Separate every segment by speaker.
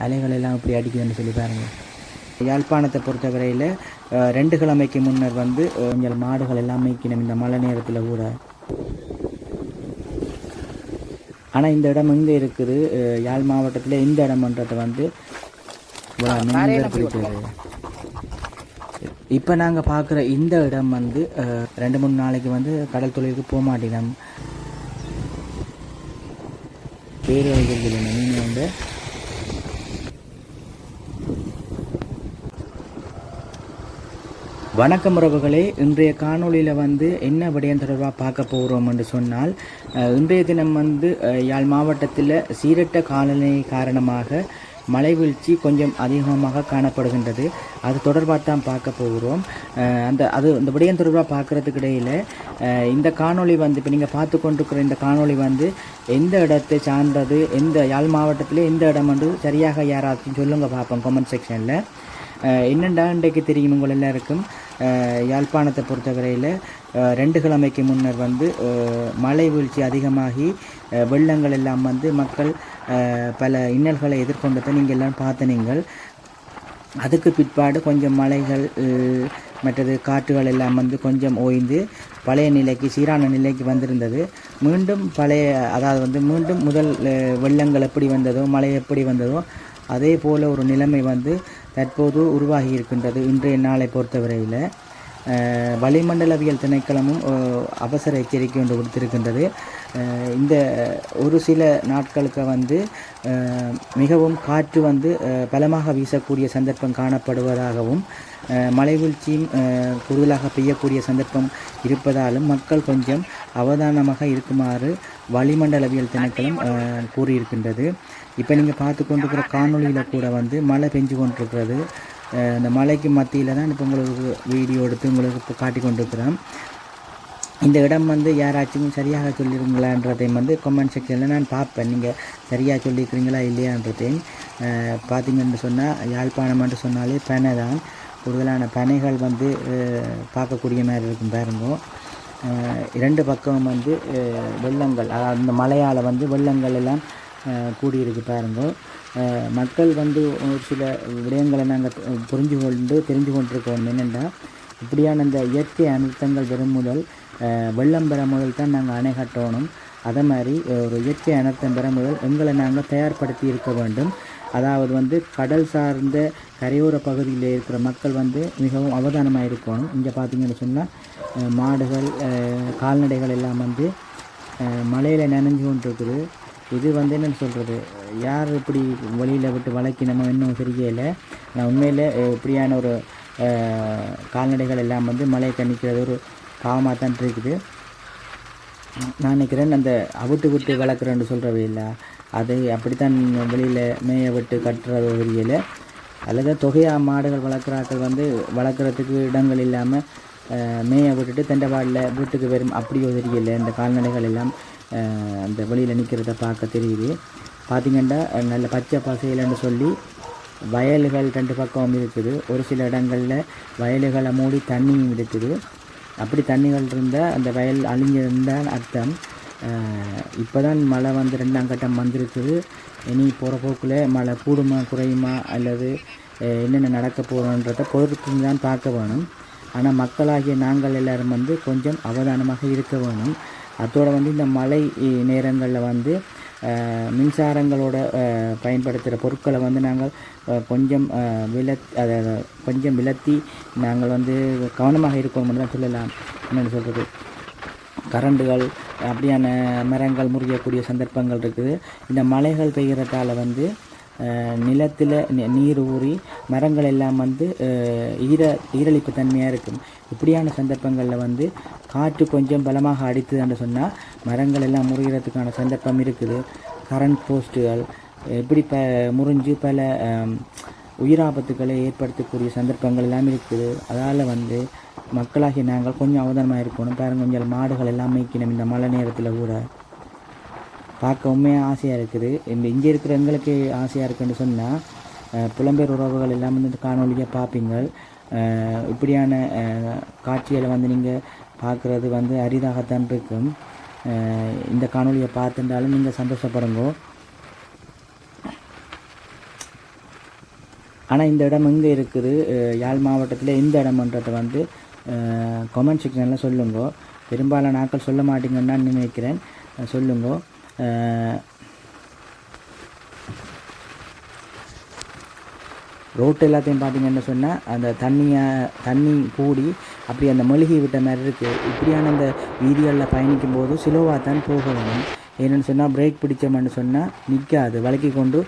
Speaker 1: அலைகள் எல்லாம் இப்படி அடிக்குதுன்னு சொல்லி பாருங்கள் யாழ்ப்பாணத்தை பொறுத்தவரையில் ரெண்டு கிழமைக்கு முன்னர் வந்து கொஞ்சம் மாடுகள் எல்லாம் மேய்க்கணும் இந்த மழை நேரத்தில் கூட. ஆனால் இந்த இடம் எங்கே இருக்குது? யாழ் மாவட்டத்தில் இந்த இடம்ன்றது வந்து பிடிச்சது இப்போ நாங்கள் பார்க்குற இந்த இடம் வந்து ரெண்டு மூணு நாளைக்கு வந்து கடல் தொழிலுக்கு போக மாட்டேங்கிறோம் பேர் வைக்கிறது நீங்கள் வந்து வணக்கம் உறவுகளே. இன்றைய காணொளியில் வந்து என்ன விடயம் தொடர்பாக பார்க்க போகிறோம் என்று சொன்னால் இன்றைய தினம் வந்து யாழ் மாவட்டத்தில் சீரட்ட காலநிலை காரணமாக மழை வீழ்ச்சி கொஞ்சம் அதிகமாக காணப்படுகின்றது. அது தொடர்பாக தான் பார்க்க போகிறோம். அந்த அது இந்த விடயம் தொடர்பாக பார்க்குறதுக்கு இடையில் இந்த காணொளி வந்து இப்போ நீங்கள் பார்த்து கொண்டிருக்கிற இந்த காணொளி வந்து எந்த இடத்தை சார்ந்தது எந்த யாழ் மாவட்டத்தில் எந்த இடம் என்று சரியாக யாராச்சும் சொல்லுங்கள் பார்ப்போம் கமெண்ட் செக்ஷனில் என்னென்னா இன்றைக்கு தெரியும் உங்கள் எல்லாருக்கும்? யாழ்ப்பாணத்தை பொறுத்தவரையில் ரெண்டு கிழமைக்கு முன்னர் வந்து மழை வீழ்ச்சி அதிகமாகி வெள்ளங்கள் எல்லாம் வந்து மக்கள் பல இன்னல்களை எதிர்கொண்டதை நீங்கள் எல்லாம் பார்த்து நீங்கள். அதுக்கு பிற்பாடு கொஞ்சம் மலைகள் மற்றது காற்றுகள் எல்லாம் வந்து கொஞ்சம் ஓய்ந்து பழைய நிலைக்கு சீரான நிலைக்கு வந்திருந்தது. மீண்டும் பழைய அதாவது வந்து மீண்டும் முதல் வெள்ளங்கள் எப்படி வந்ததோ மழை எப்படி வந்ததோ அதே போல் ஒரு நிலைமை வந்து தற்போது உருவாகி இருக்கின்றது இன்றைய நாளை பொறுத்தவரையில். வளிமண்டலவியல் திணைக்களமும் அவசர எச்சரிக்கை ஒன்று கொடுத்திருக்கின்றது இந்த ஒரு சில நாட்களுக்கு வந்து மிகவும் காற்று வந்து பலமாக வீசக்கூடிய சந்தர்ப்பம் காணப்படுவதாகவும் அஹ், மழை வீழ்ச்சியும் கூடுதலாக பெய்யக்கூடிய சந்தர்ப்பம் இருப்பதாலும் மக்கள் கொஞ்சம் அவதானமாக இருக்குமாறு வளிமண்டலவியல் திணைக்களம் கூறியிருக்கின்றது. இப்போ நீங்கள் பார்த்து கொண்டிருக்கிற காணொளியில் கூட வந்து மழை பெஞ்சு கொண்டிருக்கிறது. இந்த மலைக்கு மத்தியில் தான் இப்போ உங்களுக்கு வீடியோ எடுத்து உங்களுக்கு இப்போ காட்டி கொண்டிருக்கிறேன். இந்த இடம் வந்து யாராச்சும் சரியாக சொல்லியிருங்களான்றதையும் வந்து கமெண்ட் செக்ஷனில் நான் பார்ப்பேன். நீங்கள் சரியாக சொல்லியிருக்கிறீங்களா இல்லையான்றதையும் பார்த்தீங்கன்னு சொன்னால் யாழ்ப்பாணம் என்று சொன்னாலே பனை தான். கூடுதலான பனைகள் வந்து பார்க்கக்கூடிய மாதிரி இருக்கும் பாருங்க. இரண்டு பக்கம் வந்து வெள்ளங்கள் அதாவது இந்த மலையால் வந்து வெள்ளங்கள் எல்லாம் கூடியிருக்கு பாருங்கள் மக்கள் வந்து ஒரு சில விடயங்களை நாங்கள் புரிஞ்சு கொண்டு தெரிஞ்சு கொண்டிருக்கோம். என்னென்னா இப்படியான இந்த இயற்கை அனர்த்தங்கள் வரும் முதல் வெள்ளம் பெற முதல் தான் நாங்கள் அணை கட்டணும். அதே மாதிரி ஒரு இயற்கை அனர்த்தம் பெற முதல் எங்களை நாங்கள் தயார்படுத்தி இருக்க வேண்டும். அதாவது வந்து கடல் சார்ந்த கரையோர பகுதியில் இருக்கிற மக்கள் வந்து மிகவும் அவதானமாக இருக்கணும். இங்கே பார்த்தீங்கன்னு சொன்னால் மாடுகள் கால்நடைகள் எல்லாம் வந்து மலையில் நனைஞ்சு கொண்டு இருக்குது இது வந்து என்னென்னு சொல்கிறது யார் இப்படி வழியில் விட்டு வளைக்கணுமோ இன்னும் தெரியல. நான் உண்மையில் இப்படியான ஒரு கால்நடைகள் எல்லாம் வந்து மலையை கணிக்கிறது ஒரு பாவமாக தான் இருக்குது. நான் நினைக்கிறேன் அந்த அவுட்டு விட்டு வளர்க்குறேன்னு சொல்கிறவே இல்லை. அது அப்படித்தான் வெளியில் மேய விட்டு கட்டுறது தெரியல. அல்லது தொகையாக மாடுகள் வளர்க்குறாக்கள் வந்து வளர்க்குறதுக்கு இடங்கள் இல்லாமல் மேய விட்டுட்டு தண்டவாடில் வீட்டுக்கு வரும் அப்படியோ தெரியல. இந்த கால்நடைகள் எல்லாம் அந்த வெளியில் நிற்கிறத பார்க்க தெரியுது. பார்த்திங்கன்னா நல்ல பச்சை பசையில்னு சொல்லி வயல்கள் ரெண்டு பக்கம் இருக்குது. ஒரு சில இடங்களில் வயல்களை மூடி தண்ணியும் இருக்குது. அப்படி தண்ணிகள் இருந்தால் அந்த வயல் அழிஞ்சிருந்தால் அர்த்தம். இப்போ தான் மழை வந்து ரெண்டாம் கட்டம் வந்திருக்குது. இனி போகிற போக்கில் மழை கூடுமா குறையுமா அல்லது என்னென்ன நடக்க போகிறோன்றதை பொறுத்து தான் பார்க்க வேணும். ஆனால் மக்களாகிய நாங்கள் எல்லாரும் வந்து கொஞ்சம் அவதானமாக இருக்க வேணும். அதோட வந்து இந்த மழை நேரங்களில் வந்து மின்சாரங்களோட பயன்படுத்துகிற பொருட்களை வந்து நாங்கள் கொஞ்சம் விலத் அதை அதை கொஞ்சம் விலத்தி நாங்கள் வந்து கவனமாக இருக்கோம் தான் சொல்லலாம். என்னென்னு சொல்கிறது கரண்டுகள் அப்படியான மரங்கள் முறியக்கூடிய சந்தர்ப்பங்கள் இருக்குது. இந்த மலைகள் பெய்கிறதால வந்து நிலத்தில் நீர் ஊறி மரங்கள் எல்லாம் வந்து ஈர ஈரழிப்பு தன்மையாக இருக்கும். இப்படியான சந்தர்ப்பங்களில் வந்து காற்று கொஞ்சம் பலமாக அடித்ததுன்னு சொன்னால் மரங்கள் எல்லாம் முறிகிறதுக்கான சந்தர்ப்பம் இருக்குது. கரண்ட் போஸ்ட்டுகள் இப்படி ப முறிஞ்சு பல உயிராபத்துக்களை ஏற்படுத்தக்கூடிய சந்தர்ப்பங்கள் எல்லாம் இருக்குது. அதால் வந்து மக்களாகிய நாங்கள் கொஞ்சம் அவதானமாக இருக்கணும். பாருங்கள் கொஞ்சம் மாடுகள் எல்லாம் மேய்க்கணும் இந்த மழை நேரத்தில் கூட. பார்க்கவுமே ஆசையாக இருக்குது. இந்த இங்கே இருக்கிற எங்களுக்கு ஆசையாக இருக்குன்னு சொன்னால் புலம்பெயர் உறவுகள் எல்லாம் வந்து இந்த காணொலியை பார்ப்பீங்க இப்படியான காட்சிகளை வந்து நீங்கள் பார்க்குறது வந்து அரிதாகத்தான் இருக்கும். இந்த காணொலியை பார்த்துட்டாலும் நீங்கள் சந்தோஷப்படுங்கோ. ஆனால் இந்த இடம் எங்கே இருக்குது? யாழ் மாவட்டத்தில் இந்த இடம்ன்றதை வந்து கமெண்ட் செக்ஷனில் சொல்லுங்க. பெரும்பாலான நாட்கள் சொல்ல மாட்டீங்கன்னு நான் நினைக்கிறேன். சொல்லுங்க. ரோட்டு எல்லாத்தையும் பார்த்தீங்கன்னு சொன்னால் அந்த தண்ணியை தண்ணி கூடி அப்படி அந்த மெழுகி விட்ட மாதிரி இருக்குது இப்படியான அந்த வீதிகளில் பயணிக்கும் போது சிலோவாக தான் போக வேணும் ஏன்னு சொன்னால் பிரேக் பிடிச்சோம்னு சொன்னால் நிற்காது. வழக்கி கொண்டு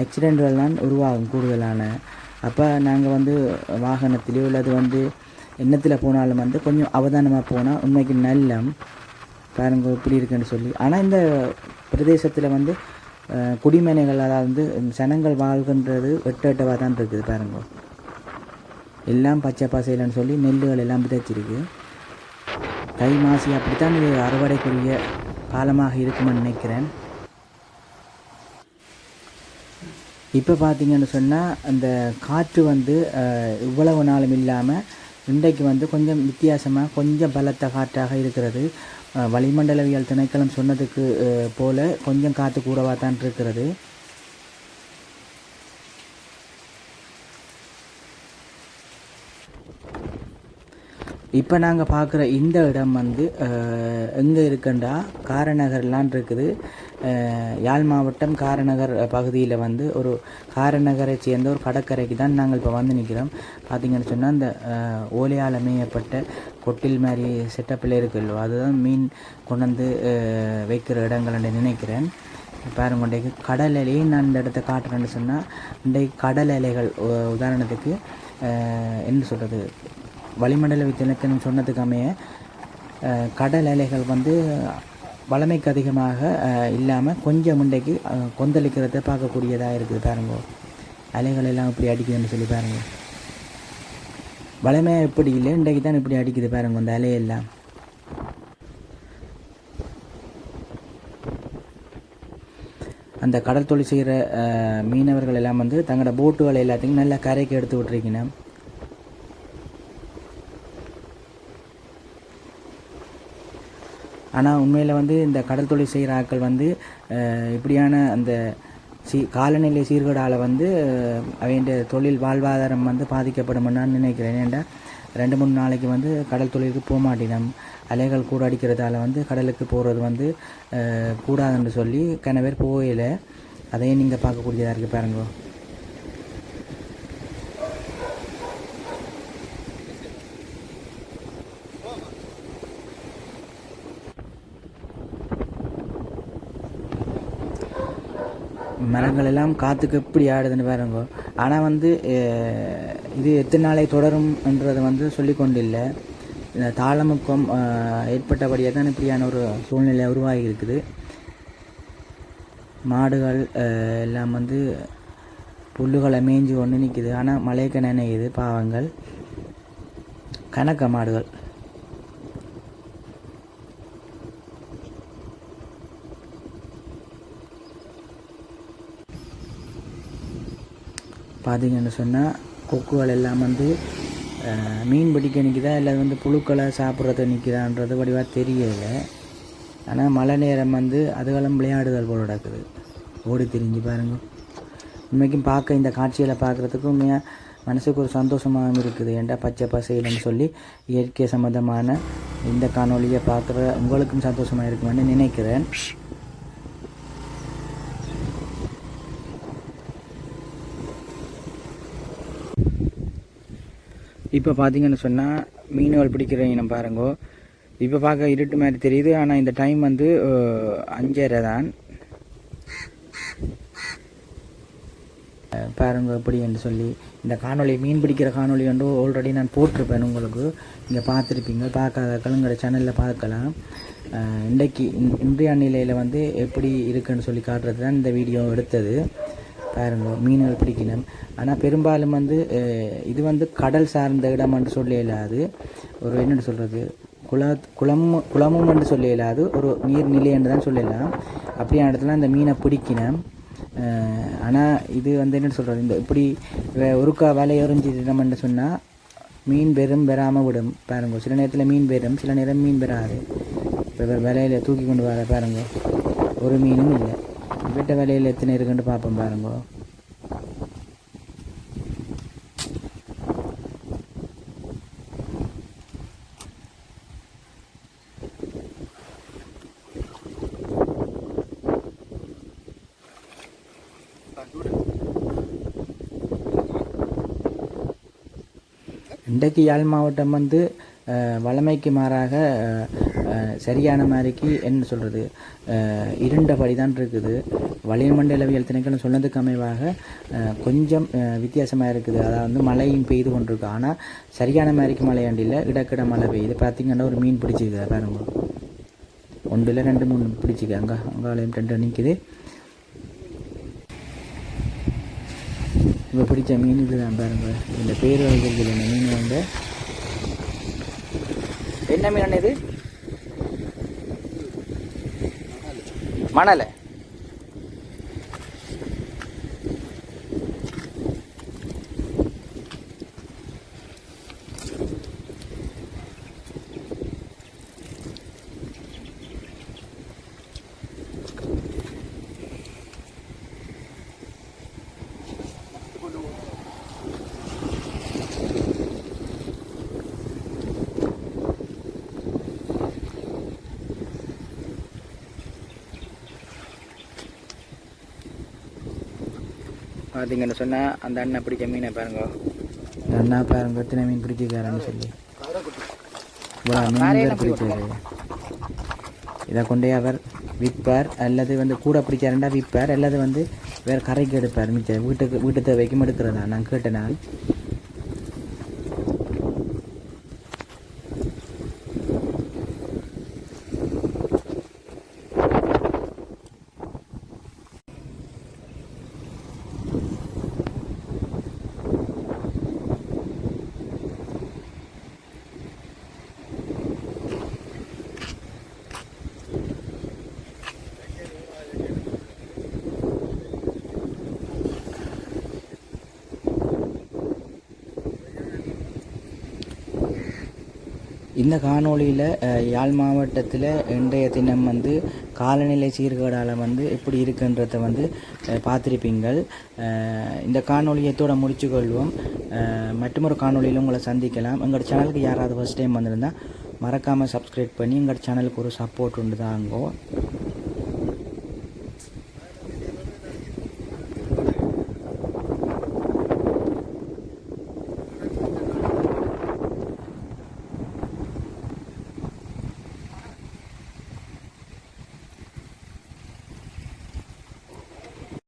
Speaker 1: ஆக்சிடென்ட்கள் தான் உருவாகும் கூடுதலான. அப்போ நாங்கள் வந்து வாகனத்திலேயோ அல்லது வந்து எண்ணத்தில் போனாலும் வந்து கொஞ்சம் அவதானமாக போனால் உண்மைக்கு நல்லம். பாருங்க இப்படி இருக்குன்னு சொல்லி. ஆனால் இந்த பிரதேசத்தில் வந்து குடிமனைகள் அதாவது வந்து சனங்கள் வாழ்கின்றது எட்டு தான் இருக்குது பாருங்க. எல்லாம் பச்சை பசையிலன்னு சொல்லி நெல்லுகள் எல்லாம் விதைச்சிருக்கு. தை மாசி அப்படித்தான் இது அறுவடைக்குரிய காலமாக இருக்குமென்னு நினைக்கிறேன். இப்போ பார்த்தீங்கன்னு சொன்னால் அந்த காற்று வந்து அஹ், இவ்வளவு நாளும் இல்லாமல் இன்றைக்கு வந்து கொஞ்சம் வித்தியாசமாக கொஞ்சம் பலத்த காற்றாக இருக்கிறது. வளிமண்டலவியல் திணைக்களம் சொன்னதுக்கு போல கொஞ்சம் காற்று கூடவா தான் இருக்கிறது. இப்போ நாங்கள் பார்க்குற இந்த இடம் வந்து எங்கே இருக்குண்டா? காரநகர்லான் இருக்குது. யாழ் மாவட்டம் காரநகர் பகுதியில் வந்து ஒரு காரநகரை சேர்ந்த ஒரு கடற்கரைக்கு தான் நாங்கள் இப்போ வந்து நிற்கிறோம் பார்த்தீங்கன்னு சொன்னால் அந்த ஓலையால் மேயப்பட்ட கொட்டில் மாதிரி செட்டப்பில் இருக்குல்லோ அதுதான் மீன் கொண்டு வந்து வைக்கிற இடங்கள்னு நினைக்கிறேன். பாருங்க இன்றைக்கு கடல் அலையை நான் இந்த இடத்த காட்டுறேன்னு சொன்னால் இன்றைக்கு கடல் அலைகள் உ- உதாரணத்துக்கு என்ன சொல்கிறது வளிமண்டல வித்திலக்கணம் சொன்னதுக்கு அமைய கடல் அலைகள் வந்து வளமைக்கு அதிகமாக இல்லாமல் கொஞ்சம் முண்டைக்கு கொந்தளிக்கிறத பார்க்கக்கூடியதாக இருக்குது பாருங்க. அலைகள் எல்லாம் இப்படி அடிக்குதுன்னு சொல்லி பாருங்க. வளமையாக இப்படி இல்லை இன்றைக்கு தான் இப்படி அடிக்குது பாருங்க அந்த அலையெல்லாம் அந்த கடல் தொழில் செய்கிற மீனவர்கள் எல்லாம் வந்து தங்களோட போட்டுகள் எல்லாத்தையும் நல்லா கரைக்கு எடுத்து விட்டுருக்கணும் ஆனால் உண்மையில் வந்து இந்த கடல் தொழில் செய்கிற ஆட்கள் வந்து இப்படியான அந்த சீ காலநிலை சீர்கேடால் வந்து அவங்க தொழில் வாழ்வாதாரம் வந்து பாதிக்கப்படும் நான் நினைக்கிறேன். ஏன்டா ரெண்டு மூணு நாளைக்கு வந்து கடல் தொழிலுக்கு போக மாட்டினோம். அலைகள் கூட அடிக்கிறதால வந்து கடலுக்கு போகிறது வந்து கூடாதுன்னு சொல்லி கன பேர் அதையும் நீங்கள் பார்க்கக்கூடியதாக இருக்குது பாருங்க. மரங்கள் எல்லாம் காற்றுக்கு எப்படி ஆடுதுன்னு பாருங்க. ஆனால் வந்து இது எத்தனை நாளை தொடரும்ன்றது வந்து சொல்லிக்கொண்டு இல்லை இந்த தாளமுக்கம் ஏற்பட்டபடியாக தான் இப்படியான ஒரு சூழ்நிலை உருவாகி இருக்குது மாடுகள் எல்லாம் வந்து புல்லுகளை மேய்ஞ்சி ஒன்று நிற்கிது ஆனால் மழைக்கு நினைக்குது பாவங்கள். கணக்க மாடுகள். பார்த்தீங்கன்னு சொன்னால் கொக்குகள் எல்லாம் வந்து மீன் பிடிக்க நிற்கிதா இல்லை வந்து புழுக்களை சாப்பிட்றத நிற்கிதான்றது வடிவாக தெரியல. ஆனால் மழை நேரம் வந்து அதுகளும் விளையாடுதல் போல் நடக்குது. ஓடி திரிஞ்சு பாருங்கள் உண்மைக்கும் பார்க்க இந்த காட்சிகளை பார்க்குறதுக்கு உண்மையாக மனசுக்கு ஒரு சந்தோஷமாகவும் இருக்குது. ஏண்டா பச்சை பசையிலன்னு சொல்லி இயற்கை சம்மந்தமான இந்த காணொளியை பார்க்குற உங்களுக்கும் சந்தோஷமாக இருக்குமென்னு நினைக்கிறேன். இப்போ பார்த்தீங்கன்னு சொன்னால் மீன்கள் பிடிக்கிற இனம் பாருங்கோ. இப்போ பார்க்க இருட்டு மாதிரி தெரியுது. ஆனால் இந்த டைம் வந்து அஞ்சரை தான். பாருங்க பாருங்க எப்படின்னு சொல்லி. இந்த காணொளி மீன் பிடிக்கிற காணொளி வந்து ஆல்ரெடி நான் போட்டிருப்பேன் உங்களுக்கு. இங்கே பார்த்துருப்பீங்க. பார்க்காத கலுங்கட சேனலில் பார்க்கலாம். இன்றைக்கு இன்றைய நிலையில் வந்து எப்படி இருக்குன்னு சொல்லி காட்டுறது தான் இந்த வீடியோ எடுத்தது. பாருங்க மீன்கள் பிடிக்கணும். ஆனால் பெரும்பாலும் வந்து இது வந்து கடல் சார்ந்த இடம் என்று சொல்ல இயலாது ஒரு என்னென்னு சொல்கிறது குள குளம் குளமும் என்று சொல்ல இயலாது ஒரு நீர்நிலை என்று தான் சொல்லலாம். அப்படியான இடத்துல அந்த மீனை பிடிக்கணும். ஆனால் இது வந்து என்ன சொல்கிறது இந்த இப்படி வே- ஒருக்கா வலை சொன்னால் மீன் பெரும் பெறாமல் விடும். பாருங்க சில நேரத்தில் மீன் பெறும் சில நேரம் மீன் பெறாது இப்போ விலையில் தூக்கி கொண்டு வர பாருங்க. ஒரு மீனும் இல்லை. வீட்டு வேலையில் எத்தனை இருக்குன்னு பார்ப்போம் பாருங்க. இன்றைக்கு யாழ் மாவட்டம் வந்து வளமைக்கு மாறாக சரியான மாதிரிக்கு என்ன சொல்கிறது இருண்ட வழி தான் இருக்குது. வளிமண்டலவியல் திணைக்களம் சொன்னதுக்கு அமைவாக கொஞ்சம் வித்தியாசமாக இருக்குது. அதாவது வந்து மழையும் பெய்து கொண்டிருக்கு. ஆனால் சரியான மாதிரிக்கு மழையாண்டில் இடக்கிட மழை பெய்யுது. பார்த்திங்கன்னா ஒரு மீன் பிடிச்சிருக்கு பாருங்க. ஒன்றில் ரெண்டு மூணு பிடிச்சிக்கு அங்கே அங்காலையும் ரெண்டு நிற்குது இப்போ பிடிச்ச மீன் இதுதான் பாருங்க. இந்த பேர் வகைகள் மீன் வந்து என்ன மீன் இது? മണല്ലേ? பார்த்தீங்கன்னு சொன்னால் அந்த அண்ணன் பிடிச்ச மீனை பாருங்க. இந்த அண்ணா பாருங்க எத்தனை மீன் பிடிச்சிருக்காருன்னு சொல்லி. இவ்வளோ மீன்கள் பிடிச்சது இதை கொண்டே அவர் விற்பார் அல்லது வந்து கூட பிடிச்சாருண்டா விற்பார் அல்லது வந்து வேறு கரைக்கு எடுப்பார். மிச்சம் வீட்டுக்கு வீட்டு தேவைக்கும் எடுக்கிறதா? நான் கேட்டேன்? இந்த காணொளியில் யாழ் மாவட்டத்தில் இன்றைய தினம் வந்து காலநிலை சீர்கேடால் வந்து எப்படி இருக்குன்றத வந்து பார்த்துருப்பீங்கள். இந்த காணொலியத்தோட முடிச்சு கொள்வோம் மற்றொரு காணொலியில் உங்களை சந்திக்கலாம். எங்களோட சேனலுக்கு யாராவது ஃபஸ்ட் டைம் வந்திருந்தால் மறக்காமல் சப்ஸ்கிரைப் பண்ணி எங்களோட சேனலுக்கு ஒரு சப்போர்ட் உண்டு தாங்கோ